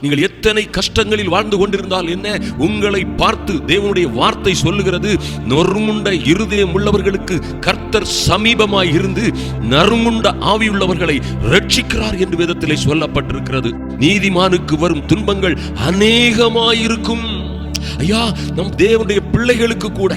நீங்கள் எத்தனை கஷ்டங்களில் வாழ்ந்து கொண்டிருந்தால் என்ன? உங்களை பார்த்து தேவனுடைய வார்த்தை சொல்லுகிறது. நொறுமுண்ட இருதயம் உள்ளவர்களுக்கு கர்த்தர் சமீபமாய் இருந்து நறுமுண்ட ஆவியுள்ளவர்களை ரட்சிக்கிறார் என்று வேதத்திலே சொல்லப்பட்டிருக்கிறது. நீதிமானுக்கு வரும் துன்பங்கள் அநேகமாயிருக்கும். ஐயா நம் தேவனுடைய பிள்ளைகளுக்கு கூட.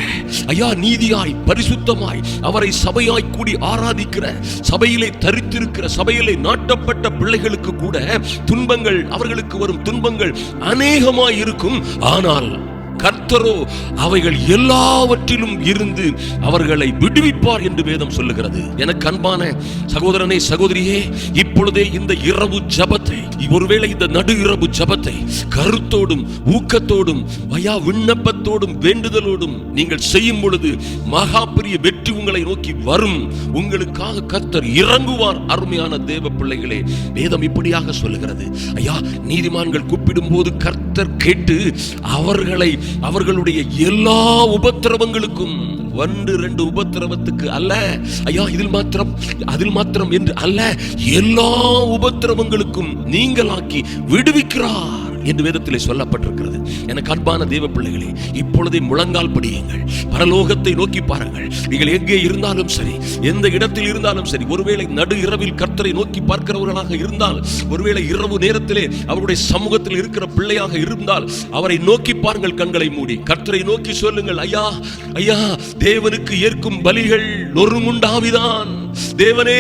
ஐயா நீதியாய் பரிசுத்தமாய் அவரை சபையாய் கூடி ஆராதிக்கிற சபையிலே தரித்திருக்கிற சபையிலே நாட்டப்பட்ட பிள்ளைகளுக்கு கூட துன்பங்கள் அவர்களுக்கு வரும் துன்பங்கள் அநேகமாய் இருக்கும் ஆனால் கர்த்தரோ அவைகள் எல்லாவற்றிலும் இருந்து அவர்களை விடுவிப்பார் என்று வேதம் சொல்லுகிறது. எனக்கு அன்பான சகோதரனே சகோதரியே இப்பொழுதே இந்த இரவு ஜபத்தை ஒருவேளை இந்த நடு இரவு ஜபத்தை கருத்தோடும் ஊக்கத்தோடும் வயா விண்ணப்பத்தோடும் வேண்டுதலோடும் நீங்கள் செய்யும் பொழுது மகா பெரிய வெற்றி உங்களை நோக்கி வரும். உங்களுக்காக கர்த்தர் இறங்குவார் அருமையான தேவ பிள்ளைகளே வேதம் இப்படியாக சொல்லுகிறது. ஐயா நீதிமான்கள் கூப்பிடும் போது கர்த்தர் கேட்டு அவர்களை அவர்களுடைய எல்லா உபத்திரவங்களுக்கும் ஒன்று ரெண்டு உபத்திரவத்துக்கு அல்ல. ஐயா இதில் மாத்திரம் அதில் மாத்திரம் என்று அல்ல. எல்லா உபத்திரவங்களுக்கும் நீங்களாக்கி விடுவிக்கிறார். என்று வேதத்திலே சொல்லப்பட்டிருக்கிறது. எனக்கு அன்பான தேவ பிள்ளைகளே இப்பொழுதே முழங்கால் படியுங்கள். பரலோகத்தை நோக்கி பாருங்கள். நீங்கள் எங்கே இருந்தாலும் சரி எந்த இடத்தில் இருந்தாலும் சரி ஒருவேளை நடு இரவில் கர்த்தரை நோக்கி பார்க்கிறவர்களாக இருந்தால் ஒருவேளை இரவு நேரத்திலே அவருடைய சமூகத்தில் இருக்கிற பிள்ளையாக இருந்தால் அவரை நோக்கி பாருங்கள் கண்களை மூடி. கர்த்தரை நோக்கி சொல்லுங்கள் ஐயா ஐயா தேவனுக்கு ஏற்கும் பலிகள் நொறுமுண்டாவிதான் தேவனே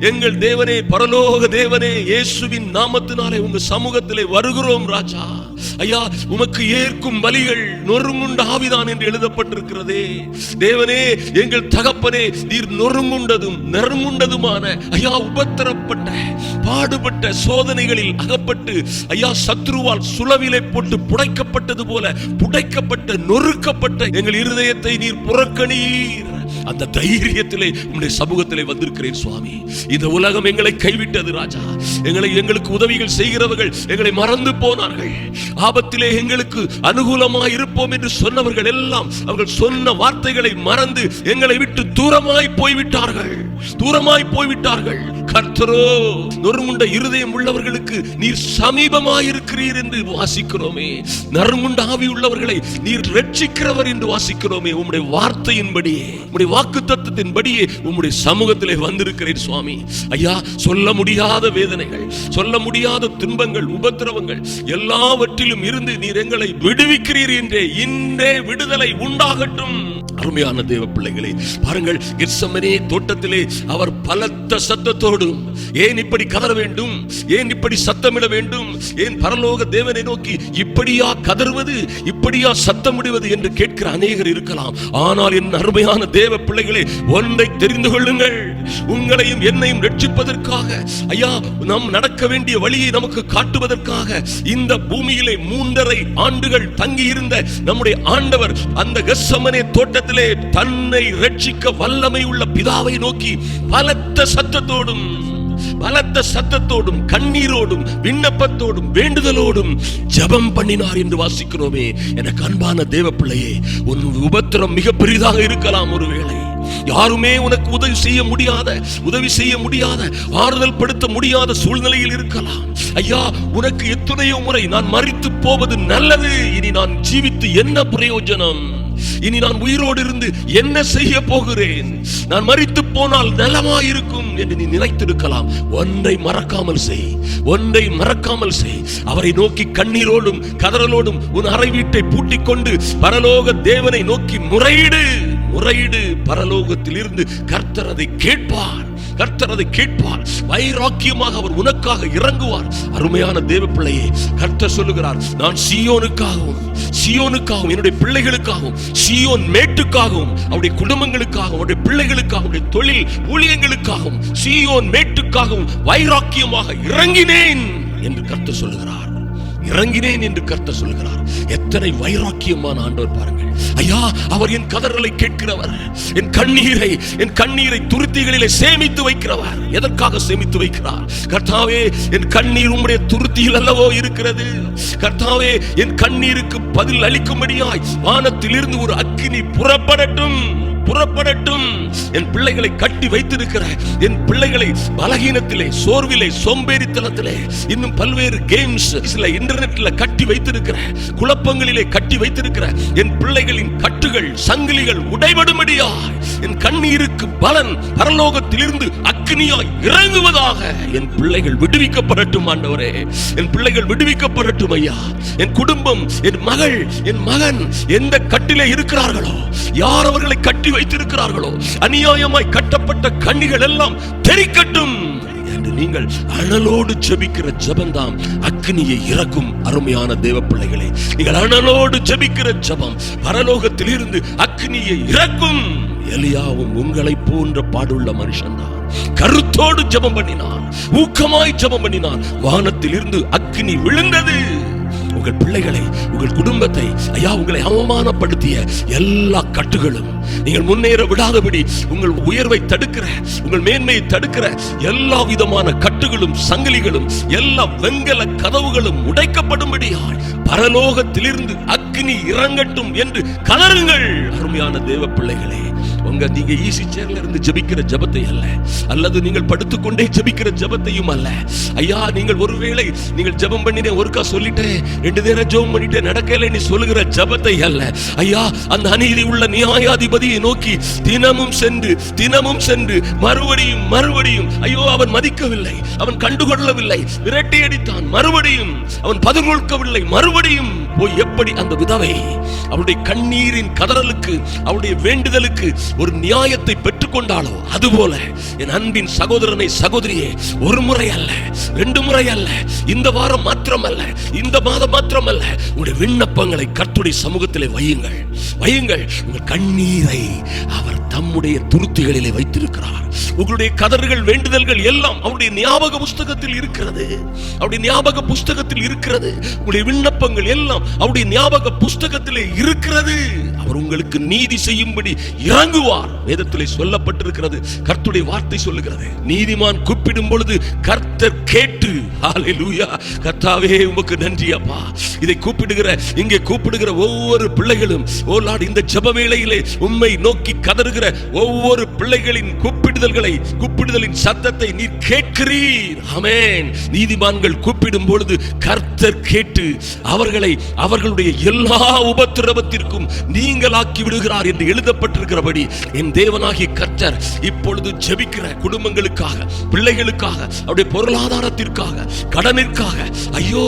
எங்கள் தேவனே பரலோக தேவனே இயேசுவின் நாமத்தினாலே உங்க சமூகத்திலே வருகிறோம் ராஜா. ஐயா உமக்கு ஏற்கும் பலிகள் நொறுங்குண்ட ஆவிதான் என்று எழுதப்பட்டிருக்கிறதே. தேவனே எங்கள் தகப்பனே நீர் நொறுங்குண்டதும் நறுங்குண்டதுமான ஐயா உபத்திரப்பட்ட பாடுபட்ட சோதனைகளில் அகப்பட்டு ஐயா சத்ருவால் சுளவிலை போட்டு புடைக்கப்பட்டது போல புடைக்கப்பட்ட நொறுக்கப்பட்ட எங்கள் இருதயத்தை நீர் புறக்கணீர் அந்த தைரியத்திலே உம்முடைய சமூகத்திலே வந்திருக்கிறேன் சுவாமி. இந்த உலகம் எங்களை கைவிட்டது ராஜா. எங்களை எங்களுக்கு உதவிகள் செய்கிறவர்கள் எங்களை மறந்து போனார்கள். ஆபத்திலே எங்களுக்கு அனுகூலமாய் இருப்போம் என்று சொன்னவர்கள் எல்லாம் அவர்கள் சொன்ன வார்த்தைகளை மறந்து எங்களை விட்டு தூரமாய் போய்விட்டார்கள். தூரமாய் போய்விட்டார்கள். கர்த்தரோ நொறுமுண்ட இருதயம் உள்ளவர்களுக்கு நீர் சமீபமாயிருக்கிறீர் என்று வாசிக்கிறோமே. நறுமுண்ட ஆவி உள்ளவர்களை நீர் ரட்சிக்கிறவர் என்று வாசிக்கிறோமே. உம்முடைய வார்த்தையின்படியே உம்முடைய வாக்கு தத்துவத்தின்படியே உம்முடைய சமூகத்திலே வந்திருக்கிறேன் சுவாமி. ஐயா சொல்ல முடியாத வேதனைகள் சொல்ல முடியாத துன்பங்கள் உபத்திரவங்கள் எல்லாவற்றிலும் இருந்து நீர் எங்களை விடுவிக்கிறீர் என்றே இன்றே விடுதலை உண்டாகட்டும். அருமையான தேவ பிள்ளைகளே பாருங்கள் கெர்சமனே தோட்டத்திலே அவர் பலத்த சத்தத்தோடும் ஏன் இப்படி கதற வேண்டும் ஏன் இப்படி சத்தமிட வேண்டும் ஏன் பரலோக தேவனை நோக்கி இப்படியா கதறுவது இப்படியா சத்தமிடுவது என்று கேட்கிற அநேகர் இருக்கலாம். ஆனால் என் அருமையான தேவ பிள்ளைகளே ஒன்றை தெரிந்து கொள்ளுங்கள். உங்களையும் என்னையும் ரட்சிப்பதற்காக ஐயா நாம் நடக்க வேண்டிய வழியை நமக்கு காட்டுவதற்காக இந்த பூமியிலே மூன்றரை ஆண்டுகள் தங்கி இருந்த நம்முடைய ஆண்டவர் அந்த கெர்சமனே தோட்டத்திலே தன்னை ரட்சிக்க வல்லமை உள்ள பிதாவை நோக்கி பலத்த சத்தத்தோடும் பலத்த சத்தத்தோடும் கண்ணீரோடும் விண்ணப்பத்தோடும் வேண்டுதலோடும் ஜெபம் பண்ணினார் என்று வாசிக்கிறோமே. எனக்கு அன்பான தேவ பிள்ளையே உன் உபத்திரம் மிக பெரிதாக இருக்கலாம் ஒருவேளை. யாருமே உனக்கு உதவி செய்ய முடியாத உதவி செய்ய முடியாத ஆறுதல் படுத்த முடியாத சூழ்நிலையில் இருக்கலாம். ஐயா உனக்கு எத்தனையோ முறை நான் மறித்து போவது நல்லது. இனி நான் ஜீவித்து என்ன பிரயோஜனம்? இனி நான் உயிரோடு இருந்து என்ன செய்ய போகிறேன்? நான் மறித்து போனால் நலமா இருக்கும் என்று நீ நினைத்திருக்கலாம். ஒன்றை மறக்காமல் செய். ஒன்றை மறக்காமல் செய். அவரை நோக்கி கண்ணீரோடும் கதறலோடும் உன் அறை வீட்டை பூட்டிக் கொண்டு பரலோக தேவனை நோக்கி முறையிடு. முறையீடு பரலோகத்தில் இருந்து கர்த்தர் அதை கேட்பார். கர்த்தர் அதை கேட்பார். வைராக்கியமாக அவர் உனக்காக இறங்குவார். அருமையான தேவ பிள்ளையே கர்த்தர் சொல்லுகிறார் நான் சியோனுக்காகவும் சியோனுக்காகவும் என்னுடைய பிள்ளைகளுக்காகவும் சியோன் மேட்டுக்காகவும் அவருடைய குடும்பங்களுக்காகவும் அவருடைய பிள்ளைகளுக்காகவும் அவருடைய தொழில் ஊழியங்களுக்காகவும் சியோன் மேட்டுக்காகவும் வைராக்கியமாக இறங்கினேன் என்று கர்த்தர் சொல்லுகிறார். இறங்கினேன் என்று கர்த்தர் சொல்கிறார் எத்தனை வைராக்கியமான ஆண்டவர் பாருங்கள். ஐயா அவர் என் கதறலை கேட்கிறவர். என் கண்ணீரை என் கண்ணீரை துருத்திகளிலே சேமித்து வைக்கிறவர். எதற்காக சேமித்து வைக்கிறார்? கர்த்தாவே என் கண்ணீர் உம்முடைய துருத்தியில் அல்லவோ இருக்கிறது. கர்த்தாவே என் கண்ணீருக்கு பதில் அளிக்கும்படியாய் வானத்திலிருந்து ஒரு அக்கினி புறப்படட்டும். புறப்படட்டும். என் பிள்ளைகளை கட்டி வைத்திருக்கிற என் பிள்ளைகளை பலகீனத்திலே சோர்விலே சோம்பேறித்தனத்திலே இன்னும் பல்வேறு கேம்ஸ் சில இன்டர்நெட்ல கட்டி வைத்திருக்கிற குழப்பங்களிலே கட்டி வைத்திருக்கிற என் பிள்ளைகளின் கட்டுகள் சங்கிலிகள் உடைபடும்படியாய் என் கண்ணீருக்கு பலன் பரலோகத்திலிருந்து அக்னியாய் இறங்குவதாக என் பிள்ளைகள் விடுவிக்கப்படட்டும் ஆண்டவரே. என் பிள்ளைகள் விடுவிக்கப்படட்டும் ஐயா. என் குடும்பம் என் மகள் என் மகன் எந்த கட்டிலே இருக்கிறார்களோ யார் அவர்களை கட்டி வைத்திருக்கிறார்களோ அநியாயமாய் கட்டப்பட்ட கண்ணிகள் எல்லாம் தெரிக்கட்டும் என்று நீங்கள் அனலோடு ஜெபிக்கிற ஜபந்தாம் அக்னியை இறக்கும் அருமையான தேவ பிள்ளைகளே நீங்கள் அனலோடு ஜெபிக்கிற ஜெபம் பரலோகத்தில் இருந்து அக்னியை இறக்கும். எலியாவும் உங்களை போன்ற பாடுள்ள மனுஷன்தான் கருத்தோடு ஜெபம் பண்ணினான். ஊக்கமாய் ஜெபம் பண்ணினான். வானத்தில் இருந்து அக்னி விழுந்தது. உங்கள் பிள்ளைகளை உங்கள் குடும்பத்தை ஐயா உங்களை அவமானப்படுத்திய எல்லா கட்டுகளும் நீங்கள் முன்னேற விடாதபடி உங்கள் உயர்வை தடுக்கிற உங்கள் மேன்மையை தடுக்கிற எல்லா விதமான கட்டுகளும் சங்கிலிகளும் எல்லா வெங்கல கதவுகளும் உடைக்கப்படும்படியால் பரலோகத்திலிருந்து அக்னி இறங்கட்டும் என்று கதறுங்கள். அருமையான தேவ பிள்ளைகளே உங்க நீங்க ஈசி சேர்ல இருந்து ஜெபிக்கிற ஜெபத்தை அல்ல. அல்லது நீங்கள் படுத்துக்கொண்டே ஜெபிக்கிற ஜெபத்தையும் அல்ல. ஐயா நீங்கள் ஒருவேளை நீங்கள் ஜெபம் பண்ணினே ஒருக்கா சொல்லிட்டேன் ரெண்டு நேரம் ஜெபம் பண்ணிட்டே நடக்கல நீ சொல்லுகிற ஜெபத்தை அல்ல. ஐயா அந்த அநீதி உள்ள நியாயாதிபதியை நோக்கி தினமும் சென்று தினமும் சென்று மறுபடியும் மறுபடியும். ஐயோ அவன் மதிக்கவில்லை அவன் கண்டுகொள்ளவில்லை விரட்டி அடித்தான் மறுபடியும். அவன் பதில் கொடுக்கவில்லை மறுபடியும். போய் எப்படி அந்த விதவை அவருடைய கண்ணீரின் கதறலுக்கு அவருடைய வேண்டுதலுக்கு ஒரு நியாயத்தை பெற்றுக்கொண்டாலோ? அதுபோல என் அன்பின் சகோதரனை சகோதரியே ஒரு முறை அல்ல ரெண்டு முறை அல்ல இந்த வாரம் மாத்திரம் அல்ல இந்த மாதம் மாத்திரம் அல்ல உங்களுடைய விண்ணப்பங்களை கர்த்துடைய சமூகத்திலே வையுங்கள். வையுங்கள். உங்கள் கண்ணீரை அவர் தம்முடைய துருத்திகளிலே வைத்திருக்கிறார். உங்களுடைய கதறுகள் வேண்டுதல்கள் எல்லாம் அவருடைய ஞாபக புஸ்தகத்தில் இருக்கிறது. அவருடைய ஞாபக புஸ்தகத்தில் இருக்கிறது. உங்களுடைய விண்ணப்பங்கள் எல்லாம் அவருடைய ஞாபக புஸ்தகத்திலே இருக்கிறது. அவர் உங்களுக்கு நீதி செய்யும்படி இறங்குவார். வேதத்திலே சொல்லப்பட்டிருக்கிறது கர்த்துடைய வார்த்தை சொல்லுகிறது. நீதிமான் கூப்பிடும் பொழுது கர்த்தர் கேட்டு ஹalleluya கர்த்தாவே உமக்கு நன்றி அப்பா. இதை கூப்பிடுகிற இங்கே கூப்பிடுகிற ஒவ்வொரு பிள்ளைகளும் ஓ லார்ட் இந்த ஜெப வேளையிலே உம்மை நோக்கி கதறுகிற ஒவ்வொரு பிள்ளைகளின் கூப்பிடுதல்களை கூப்பிடுதலின் சத்தத்தை நீர் கேட்கிறீர். அமேன் நீதிமான்கள் கூப்பிடும் பொழுது கர்த்தர் கேட்டு அவர்களை அவர்களுடைய எல்லா உபத்திரவத்திற்கும் நீங்களாக்கி விடுகிறார் என்று எழுதப்பட்டிருக்கிறபடி என் தேவனாகிய கர்த்தர் இப்பொழுது ஜெபிக்கிற குடும்பங்களுக்காக பிள்ளைகளுக்காக அவருடைய பொருளாதாரத்திற்காக கடனிற்காக ஐயோ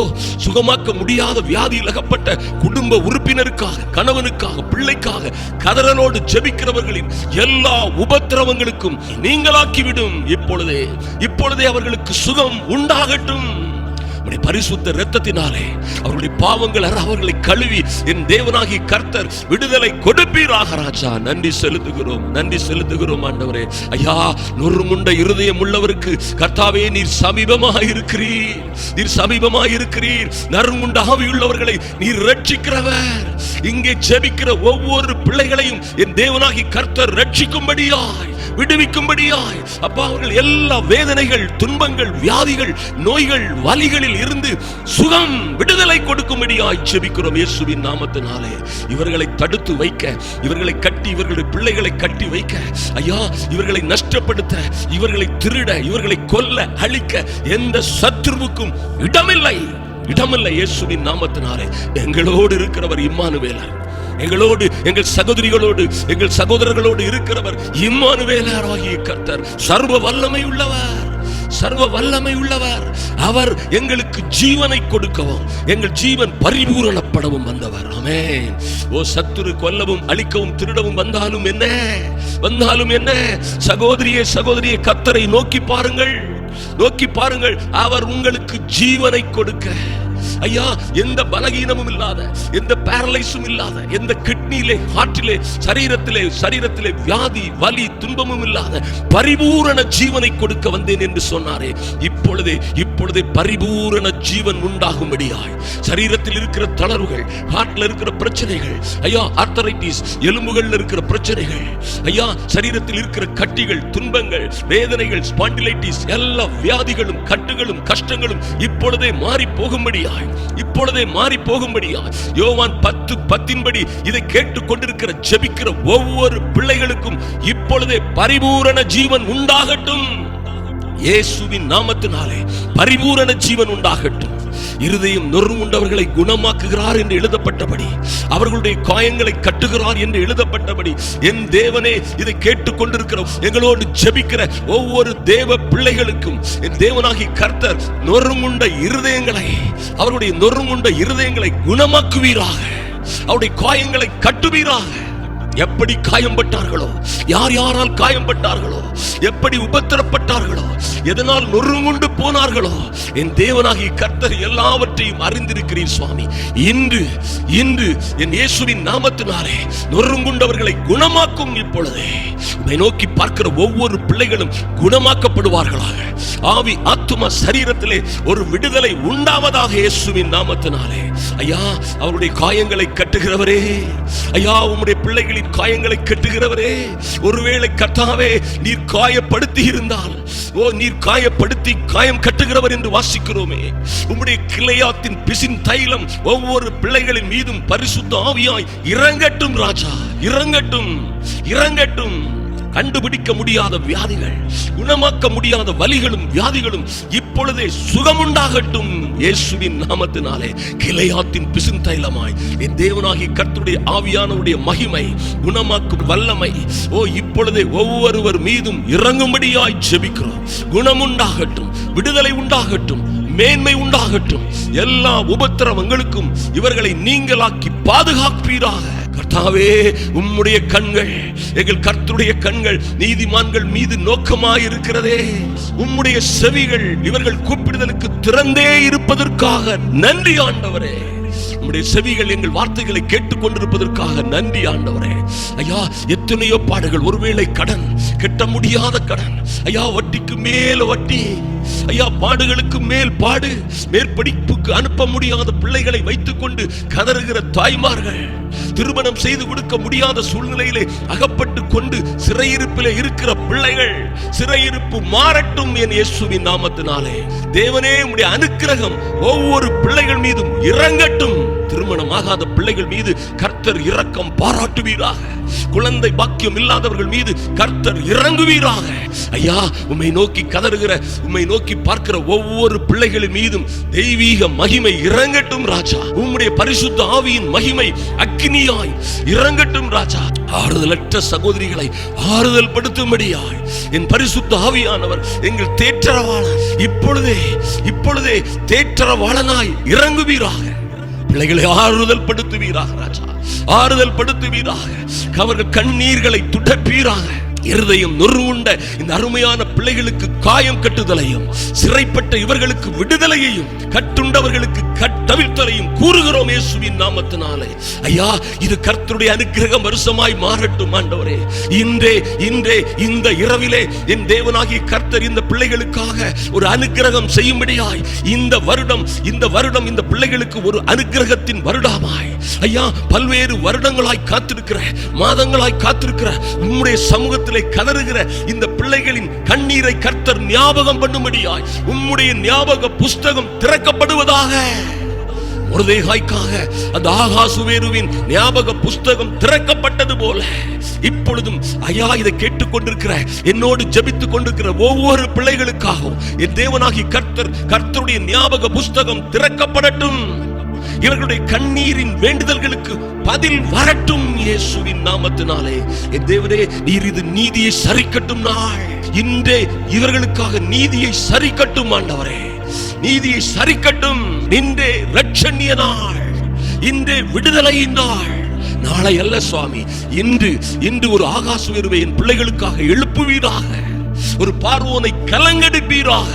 சுகமாக்க முடியாத வியாதியில் அகப்பட்ட குடும்ப உறுப்பினருக்காக கணவனுக்காக பிள்ளைக்காக கதறலோடு ஜெபிக்கிறவர்களின் எல்லா உபத்திரவங்களுக்கும் நீங்களாக்கிவிடும். இப்பொழுதே இப்பொழுதே அவர்களுக்கு சுகம் உண்டாகட்டும். உடைய பரிசுத்த இரத்தத்தினாலே அவருடைய பாவங்கள் அற அவர்களை கழுவி என் தேவனாகி கர்த்தர் விடுதலை கொடுப்பீராக ராஜா. நன்றி செலுத்துகிறோம் நன்றி செலுத்துகிறோம் ஆண்டவரே. ஐயா நொறுமுண்ட இருதயம் உள்ளவருக்கு கர்த்தாவே நீர் சமீபமாக இருக்கிறீர். நீர் சமீபமாக இருக்கிறீர். நறுமுண்ட ஆவியுள்ளவர்களை நீர் ரட்சிக்கிறவர் இங்கே ஜெபிக்கிற ஒவ்வொரு பிள்ளைகளையும் என் தேவனாகி கர்த்தர் ரட்சிக்கும்படியாய் விடுவிக்கும்படியாய். அப்பா அவர்கள் எல்லா வேதனைகள் துன்பங்கள் வியாதிகள் நோய்கள் வலிகளில் நோய்களில் இருந்து சுகம் விடுதலை கொடுக்கும்படியாய் ஜெபிக்கிறோம் இயேசுவின் நாமத்தினாலே. இவர்களை தடுத்து வைக்க இவர்களை கட்டி இவர்களுடைய பிள்ளைகளை கட்டி வைக்க. ஐயா இவர்களை நஷ்டப்படுத்த இவர்களை திருட இவர்களை கொல்ல அழிக்க எந்த சத்ருவுக்கும் இடமில்லை. இடமில்லை இயேசுவின் நாமத்தினாலே. எங்களோடு இருக்கிறவர் இம்மானுவேலர். எங்களோடு எங்கள் சகோதரிகளோடு எங்கள் சகோதரர்களோடு இருக்கிறவர் இம்மானுவேலராகிய கர்த்தர். சர்வ வல்லமை உள்ளவர். சர்வ வல்லமை உள்ளவர். அவர் எங்களுக்கு ஜீவனை கொடுக்கவும் எங்கள் ஜீவன் பரிபூரணப்படவும் வந்தவர். ஆமே ஓ சத்துரு கொல்லவும் அழிக்கவும் திருடவும் வந்தாலும் என்ன? வந்தாலும் என்ன? சகோதரியே சகோதரியே கத்தரை நோக்கி பாருங்கள். நோக்கி பாருங்கள் அவர் உங்களுக்கு ஜீவனை கொடுக்க. ஐயா எந்த பலகீனமும் இல்லாத எந்த பேரலைஸும் இல்லாத எந்த கிட்னியிலே ஹார்ட்டிலே சரீரத்திலே சரீரத்திலே வியாதி வலி துன்பமும் இல்லாத பரிபூரண ஜீவனை கொடுக்க வந்தேன் என்று சொன்னாரே. இப்பொழுதே இப்பொழுதே பரிபூரண ஜீவன் உண்டாகும்படியாய். சரீரத்தில் இருக்கிற தளர்வுகள் ஹார்ட்ல இருக்கிற பிரச்சனைகள் ஐயா ஆர்த்தரைட்டிஸ் எலும்புகள்ல இருக்கிற பிரச்சனைகள் ஐயா சரீரத்தில் இருக்கிற கட்டிகள் துன்பங்கள் வேதனைகள் ஸ்பாண்டிலைட்டிஸ் எல்லா வியாதிகளும் கட்டுகளும் கஷ்டங்களும் இப்பொழுதே மாறி போகும்படியா போகும்படியாய் இப்பொழுதே மாறி போகும்படியாய் யோவான் பத்து பத்தின்படி இதை கேட்டு கொண்டிருக்கிற ஜெபிக்கிற ஒவ்வொரு பிள்ளைகளுக்கும் இப்பொழுதே பரிபூரண ஜீவன் உண்டாகட்டும். இயேசுவின் நாமத்தினாலே பரிபூரண ஜீவன் உண்டாகட்டும். இருதயம் நொறுமுண்டவர்களை குணமாக்குகிறார் என்று எழுதப்பட்டபடி அவர்களுடைய காயங்களை கட்டுகிறார் என்று எழுதப்பட்டபடி என் தேவனே இதை கேட்டுக்கொண்டிருக்கிறோம் எங்களோடு ஜெபிக்கிற ஒவ்வொரு தேவ பிள்ளைகளுக்கும் என் தேவனாகி கர்த்தர் நொறுங்குண்ட இருதயங்களை அவருடைய நொறுங்குண்ட இருதயங்களை குணமாக்குவீராக. அவருடைய காயங்களை கட்டுவீராக. எப்படி காயம்பட்டார்களோ யார் யாரால் காயம்பட்டார்களோ எப்படி உபத்திரப்பட்டார்களோ எதனால் நொறுங்குண்டு போனார்களோ என் தேவனாகி கர்த்தர் எல்லாவற்றையும் அறிந்திருக்கிறீர் சுவாமி. இன்று இன்று என் இயேசுவின் நாமத்தினாலே நொறுங்குண்டவர்களை குணமாக்கும் இப்பொழுதே உன்னை நோக்கி பார்க்கிற ஒவ்வொரு பிள்ளைகளும் குணமாக்கப்படுவார்களாக. ஆவி ஆத்தும சரீரத்திலே ஒரு விடுதலை உண்டாவதாக இயேசுவின் நாமத்தினாலே. ஐயா அவருடைய காயங்களை கட்டுகிறவரே ஐயா உம்முடைய பிள்ளைகளின் காயங்களை கட்டுகிறவரே. ஒருவேளை கட்டாவே நீர் காய காயப்படுத்தி இருந்தால் ஓ நீர் காயப்படுத்தி காயம் கட்டுகிறவர் என்று வாசிக்கிறோமே. உம்முடைய கிளையாத்தின் பிசின் தைலம் ஒவ்வொரு பிள்ளைகளின் மீதும் பரிசுத்த ஆவியாய் இறங்கட்டும் ராஜா இறங்கட்டும் இறங்கட்டும். கண்டுபிடிக்க முடியாத வியாதிகள் குணமாக்க முடியாத வலிகளும் வியாதிகளும் இப்பொழுதே சுகமுண்டாகட்டும் இயேசுவின் நாமத்தினாலே. கிளையாத்தின் பிசுந்தைலமாய் என் தேவனாகி கர்த்துடைய ஆவியானவருடைய மகிமை குணமாக்கும் வல்லமை. ஓ இப்பொழுதே ஒவ்வொருவர் மீதும் இறங்கும்படியாய் ஜெபிக்கிறோம். குணமுண்டாகட்டும் விடுதலை உண்டாகட்டும் மேன்மை உண்டாகட்டும். எல்லா உபத்திரவங்களுக்கும் இவர்களை நீங்களாக்கி பாதுகாப்பீராக. கர்த்தாவே உம்முடைய கண்கள் எங்கள் கர்த்தருடைய கண்கள் நீதிமான்கள் மீது நோக்கமாயிருக்கிறதே. உம்முடைய செவிகள் இவர்கள் கூப்பிடுதலுக்கு திறந்தே இருப்பதற்காக நன்றி ஆண்டவரே. உம்முடைய செவிகள் எங்கள் வார்த்தைகளை கேட்டுக்கொண்டிருப்பதற்காக நன்றி ஆண்டவரே. ஐயா எத்தனையோ பாடுகள் ஒருவேளை கடன் கட்ட முடியாத கடன். ஐயா வட்டிக்கு மேல வட்டி ஐயா பாடுகளுக்கு மேல் பாடு. மேற்படிப்புக்கு அனுப்ப முடியாத பிள்ளைகளை வைத்துக்கொண்டு கதறுகிற தாய்மார்கள் திருமணம் செய்து கொடுக்க முடியாத சூழ்நிலையிலே அகப்பட்டு கொண்டு சிறையிருப்பில் இருக்கிற பிள்ளைகள் சிறையிருப்பு மாறட்டும் என் இயேசுவின் நாமத்தினாலே. தேவனே உடைய அனுக்கிரகம் ஒவ்வொரு பிள்ளைகள் மீதும் இறங்கட்டும். திருமணம் ஆகாத பிள்ளைகள் மீது கர்த்தர் இரக்கம் பாராட்டுவீராக. குழந்தை பாக்கியம் இல்லாதவர்கள் மீது கர்த்தர் இறங்குவீராக. ஐயா உம்மை நோக்கி கதறுகிற உம்மை நோக்கி பார்க்கிற ஒவ்வொரு பிள்ளைகளின் மீதும் தெய்வீக மகிமை இறங்கட்டும் ராஜா. உம்முடைய பரிசுத்த ஆவியின் மகிமை அக்னியாய் இறங்கட்டும் ராஜா. ஆறுதலற்ற சகோதரிகளை ஆறுதல் படுத்தும்படியாய். என் பரிசுத்த ஆவியானவர் எங்கள் தேற்றரவாளன் இப்பொழுதே இப்பொழுதே தேற்றரவாளனாய் இறங்குவீராக. பிள்ளைகளை ஆறுதல் படுத்துவீராக ராஜா. ஆறுதல் படுத்துவீராக அவர்கள் கண்ணீர்களை துடப்பீராக. இருதயம் நொறுண்ட இந்த அருமையான பிள்ளைகளுக்கு காயம் கட்டுதலையும் சிறைப்பட்ட இவர்களுக்கு விடுதலையையும் கட்டுண்டவர்களுக்கு கட்டவிழ்த்தலையும் கூறுகிறோம் இயேசுவின் நாமத்தினாலே. ஐயா இது கர்த்தருடைய அனுக்கிரகம் வருஷமாய் மாறட்டும் ஆண்டவரே. இன்றே இன்றே இந்த இரவிலே என் தேவனாகிய கர்த்தர் இந்த பிள்ளைகளுக்காக ஒரு அனுக்கிரகம் செய்யும்படியாய் இந்த வருடம் இந்த வருடம் இந்த பிள்ளைகளுக்கு ஒரு அனுக்கிரகத்தின் வருடமாய். ஐயா பல்வேறு வருடங்களாய் காத்திருக்கிற மாதங்களாய் காத்திருக்கிற உம்முடைய சமூகத்திலே கதறுகிற இந்த பிள்ளைகளின் கண்ணீரை கர்த்தர் ஞாபகம் பண்ணும்படியாய் உம்முடைய ஞாபக புஸ்தகம் திறக்கப்படுவதாக முருதேகாய்க்காக அந்த ஆகாசுவேருவின் ஞாபக புஸ்தகம் திறக்கப்பட்டது போல. இப்பொழுதும் ஐயா இதை கேட்டுக்கொண்டிருக்கிற என்னோடு ஜெபித்துக் கொண்டிருக்கிற ஒவ்வொரு பிள்ளைகளுக்காகவும் என் தேவனாகி கர்த்தர் கர்த்தருடைய ஞாபக புஸ்தகம் திறக்கப்படட்டும். இவர்களுடைய கண்ணீரின் வேண்டுதல்களுக்கு பதில் வரட்டும் இயேசுவின் நாமத்தினாலே. என் தேவனே நீர் இது நீதியை சரிக்கட்டும் நாள். இன்றே இவர்களுக்காக நீதியை சரிக்கட்டும் ஆண்டவரே. நீதியை சரிக்கட்டும். இன்றே ரட்சண்ய நாள் இன்றே விடுதலையின் நாள் நாளை அல்ல சுவாமி இன்று இன்று ஒரு ஆகாச உயர்வை என் பிள்ளைகளுக்காக எழுப்புவீராக. ஒரு பார்வோனை கலங்கெடுப்பீராக.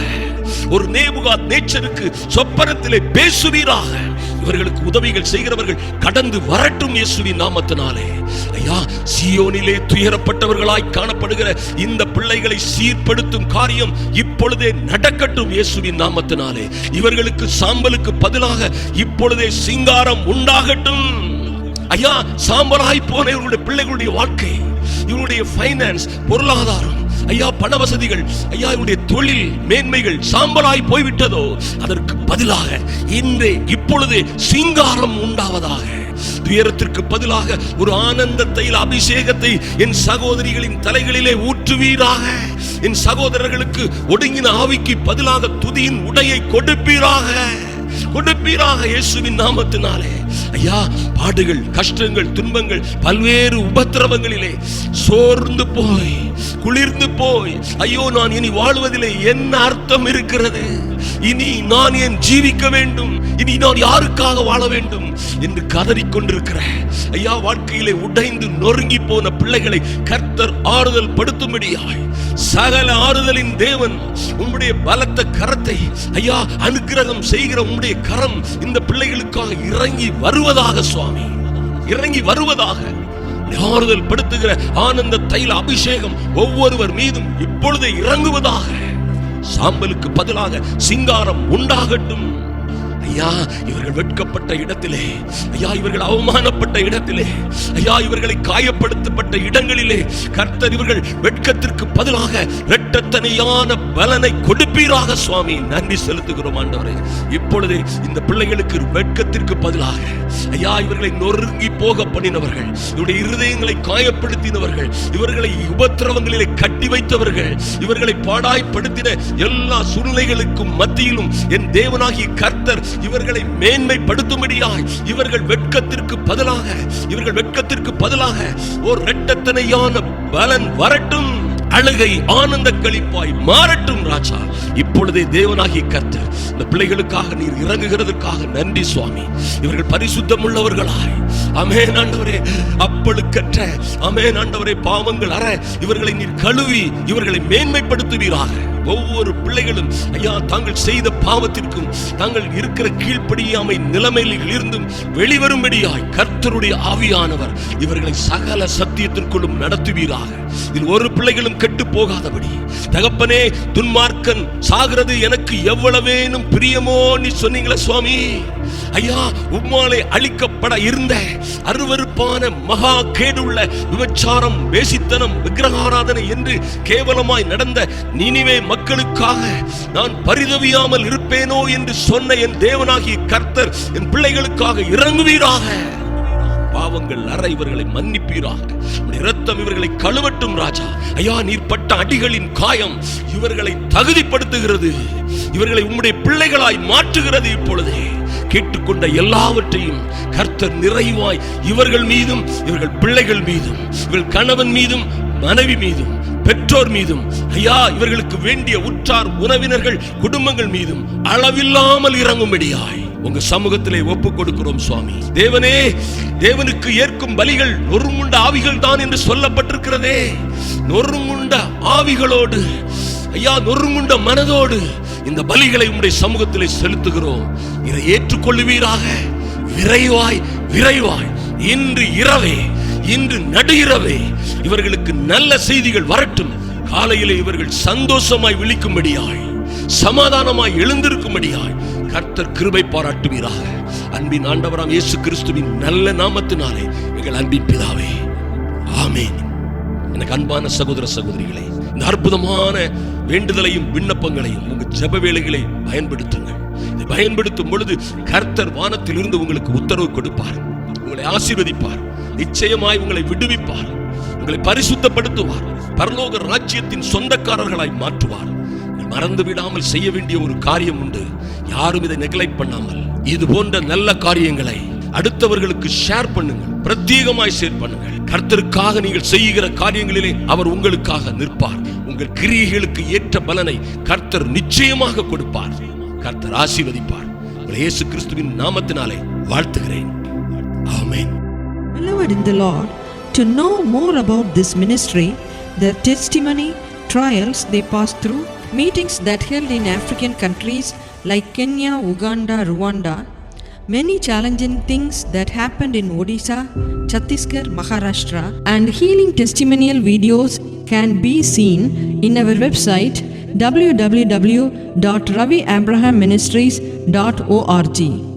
ஒரு நேபுகா நேச்சருக்கு சொப்பனத்திலே பேசுவீராக. இவர்களுக்கு உதவிகள் செய்கிறவர்கள் கடந்து வரட்டும் இயேசுவின் நாமத்தினாலே. ஐயா சியோனிலே துயரப்பட்டவர்களாய் காணப்படுகிற இந்த பிள்ளைகளை சீர்படுத்தும் காரியம் இப்பொழுதே நடக்கட்டும் இயேசுவின் நாமத்தினாலே. இவர்களுக்கு சாம்பலுக்கு பதிலாக இப்பொழுதே சிங்காரம் உண்டாகட்டும். ஐயா சாம்பலாய் போன இவர்களுடைய பிள்ளைகளுடைய வாழ்க்கை இவருடைய ஃபைனான்ஸ் பொருளாதாரம் ஐயா பண வசதிகள் ஐயா இவருடைய தொழில் மேன்மைகள் சாம்பலாய் போய்விட்டதோ அதற்கு பதிலாக இன்றே இப்பொழுது சிங்காரம் உண்டாவதாக. துயரத்திற்கு பதிலாக ஒரு ஆனந்த தைல அபிஷேகத்தை என் சகோதரிகளின் தலைகளிலே ஊற்றுவீராக. என் சகோதரர்களுக்கு ஒடுங்கின ஆவிக்கு பதிலாக துதியின் உடையை கொடுப்பீராக. கொடுப்பீராக இயேசுவின் நாமத்தினாலே. ஐயா பாடுகள் கஷ்டங்கள் துன்பங்கள் பல்வேறு உபத்திரவங்களிலே சோர்ந்து போய் குளிர்ந்து போய் ஐயோ நான் இனி வாழ்வதிலே என்ன அர்த்தம் இருக்கிறது? இனி நான் ஏன் ஜீவிக்க வேண்டும்? இனி நான் யாருக்காக வாழ வேண்டும்? என்று கதறிக் கொண்டிருக்கிற ஐயா வாழ்க்கையிலே உடைந்து நொறுங்கி போன பிள்ளைகளை கர்த்தர் ஆறுதல் படுத்தும்படியாய் சகல ஆறுதலின் தேவன் உம்முடைய பலத்த கரத்தை ஐயா அனுக்கிரகம் செய்கிற உம்முடைய கரம் இந்த பிள்ளைகளுக்காக இறங்கி வருவதாக சுவாமி. இறங்கி வருவதாக. ஆறுதல் படுத்துகிற ஆனந்த தைல அபிஷேகம் ஒவ்வொருவர் மீதும் இப்பொழுதே இறங்குவதாக. சாம்பலுக்கு பதிலாக சிங்காரம் உண்டாகட்டும். ஐயா இவர்கள் வெட்கப்பட்ட இடத்திலே. ஐயா இவர்கள் அவமானப்பட்ட இடத்திலே. ஐயா இவர்களை காயப்படுத்தப்பட்ட இடங்களிலே. கர்த்தர் இவர்கள் வெட்கத்திற்கு பதிலாக இரட்டத்தனையான பலனை கொடுப்பீராக சுவாமி. நன்றி செலுத்துகிறோம் ஆண்டவரே. இப்பொழுதே இந்த பிள்ளைகளுக்கு வெட்கத்திற்கு பதிலாக ஐயா இவர்களை நொறுங்கி போக பண்ணினவர்கள் இவருடைய இருதயங்களை காயப்படுத்தினவர்கள் இவர்களை உபத்திரவங்களிலே கட்டி வைத்தவர்கள் இவர்களை பாடாய்ப்படுத்தின எல்லா சூழ்நிலைகளுக்கும் மத்தியிலும் என் தேவனாகிய கர்த்தர் இவர்களை மேன்மைப்படுத்தும்படியாய் இவர்கள் வெட்கத்திற்கு பதிலாக இவர்கள் வெட்கத்திற்கு பதிலாக ஒரு இரட்டத்தனையான பலன் வரட்டும் அழுகை ஆனந்த களிப்பாய் மாறட்டும் ராஜா. இப்பொழுதே தேவனாகிய கர்த்தர் இந்த பிள்ளைகளுக்காக நீர் இறங்குகிறதுக்காக நன்றி சுவாமி. இவர்கள் பரிசுத்தம் உள்ளவர்களாய் அமேன் ஆண்டவரே அப்பழுக்கற்ற அமேன் ஆண்டவரே பாவங்கள் அற இவர்களை நீர் கழுவி இவர்களை மேன்மைப்படுத்துவீராக. ஒவ்வொரு பிள்ளைகளும் ஐயா தாங்கள் செய்த பாவத்திற்கும் தாங்கள் இருக்கிற கீழ்ப்படியாமை நிலைமையில் இருந்தும் வெளிவரும்படியாய் கர்த்தருடைய ஆவியானவர் இவர்களை சகல சத்தியத்திற்குள்ளும் நடத்துவீராக. இதில் ஒரு பிள்ளைகளும் கெட்டு போகாதபடி தகப்பனே துன்மார்க்கன் சாகிறது எனக்கு எவ்வளவேனும் பிரியமோ நீ சொன்னீங்களே சுவாமி? ஐயா உம்மாலே அழிக்கப்பட இருந்த தப்பான மகா கேடுள்ள விபச்சாரம் வேசித்தனம் விக்கிரகாராதனை என்று கேவலமாய் நடந்த நினைவே மக்களுக்காக நான் பரிதவியாமல் இருப்பேனோ என்று சொன்ன என் தேவனாகிய கர்த்தர் என் பிள்ளைகளுக்காக இறங்குவீராக. பாவங்கள் அற இவர்களை மன்னிப்பீராக. இரத்தம் இவர்களை கழுவட்டும் ராஜா. ஐயா நீர் பட்ட அடிகளின் காயம் இவர்களை தகுதிப்படுத்துகிறது. இவர்களை உம்முடைய பிள்ளைகளாய் மாற்றுகிறது இப்பொழுதே. கேட்டுக்கொண்ட எல்லாவற்றையும் கர்த்தர் நிறைவாய் இவர்கள் மீதும் இவர்கள் பிள்ளைகள் மீதும் இவர்கள் கணவன் மீதும் மனைவி மீதும் பெற்றோர் மீதும் ஐயா இவர்களுக்கு வேண்டிய உற்றார் உறவினர்கள் குடும்பங்கள் மீதும் அளவில்லாமல் இறங்கும்படியாய் உங்க சமூகத்திலே ஒப்பு கொடுக்கிறோம் சுவாமி. தேவனே தேவனுக்கு ஏற்கும் பலிகள் நொறுங்குண்ட ஆவிகள் தான் என்று சொல்லப்பட்டிருக்கிறதே. நொறுங்குண்ட ஆவிகளோடு ஐயா நொறுங்குண்ட மனதோடு இந்த பலிகளை உம்முடைய சமூகத்திலே செலுத்துகிறோம். இதை ஏற்றுக்கொள்ளுவீராக. விரைவாய் விரைவாய். இன்று இரவே இன்று நடு இரவே இவர்களுக்கு நல்ல செய்திகள் வரட்டும். காலையிலே இவர்கள் சந்தோஷமாய் விழிக்கும்படியாய் சமாதானமாய் எழுந்திருக்கும்படியாய் கர்த்தர் கிருபை பாராட்டுவீராக. அன்பின் ஆண்டவராம் இயேசு கிறிஸ்துவின் நல்ல நாமத்தினாலே எங்கள் அன்பின் பிதாவே. ஆமேன். எனக்கு அன்பான சகோதர சகோதரிகளே இந்த அற்புதமான வேண்டுதலையும் விண்ணப்பங்களையும் உங்க ஜப வேலைகளை பயன்படுத்துங்கள். இதை பயன்படுத்தும் பொழுது கர்த்தர் வானத்தில் இருந்து உங்களுக்கு உத்தரவு கொடுப்பார். உங்களை ஆசீர்வதிப்பார். நிச்சயமாய் உங்களை விடுவிப்பார். உங்களை பரிசுத்தப்படுத்துவார். பரலோக ராஜ்யத்தின் சொந்தக்காரர்களாய் மாற்றுவார். மறந்து விடாமல் செய்ய வேண்டிய ஒரு காரியம் உண்டு. யாரும் இதை நெக்லைட் பண்ணாமல். இது போன்ற நல்ல காரியங்களை அடுத்தவர்களுக்கு ஷேர் பண்ணுங்கள். பிரத்யேகமாய் ஷேர் பண்ணுங்கள். கர்த்தருக்காக நீங்கள் செய்கிற காரியங்களிலே அவர் உங்களுக்காக நிற்பார். உங்கள் கிரியைகளுக்கு ஏற்ற பலனை கர்த்தர் நிச்சயமாக கொடுப்பார் கர்த்தர் ஆசீர்வதிப்பார் இயேசு கிறிஸ்துவின் நாமத்தினாலே வாழ்த்துகிறேன் ஆமென் Beloved in the Lord, to know more about this ministry, the testimony, trials they passed through, meetings that held in African countries like Kenya, Uganda, Rwanda, many challenging things that happened in Odisha, Chhattisgarh, Maharashtra, and healing testimonial videos can be seen in our website www.raviabrahamministries.org.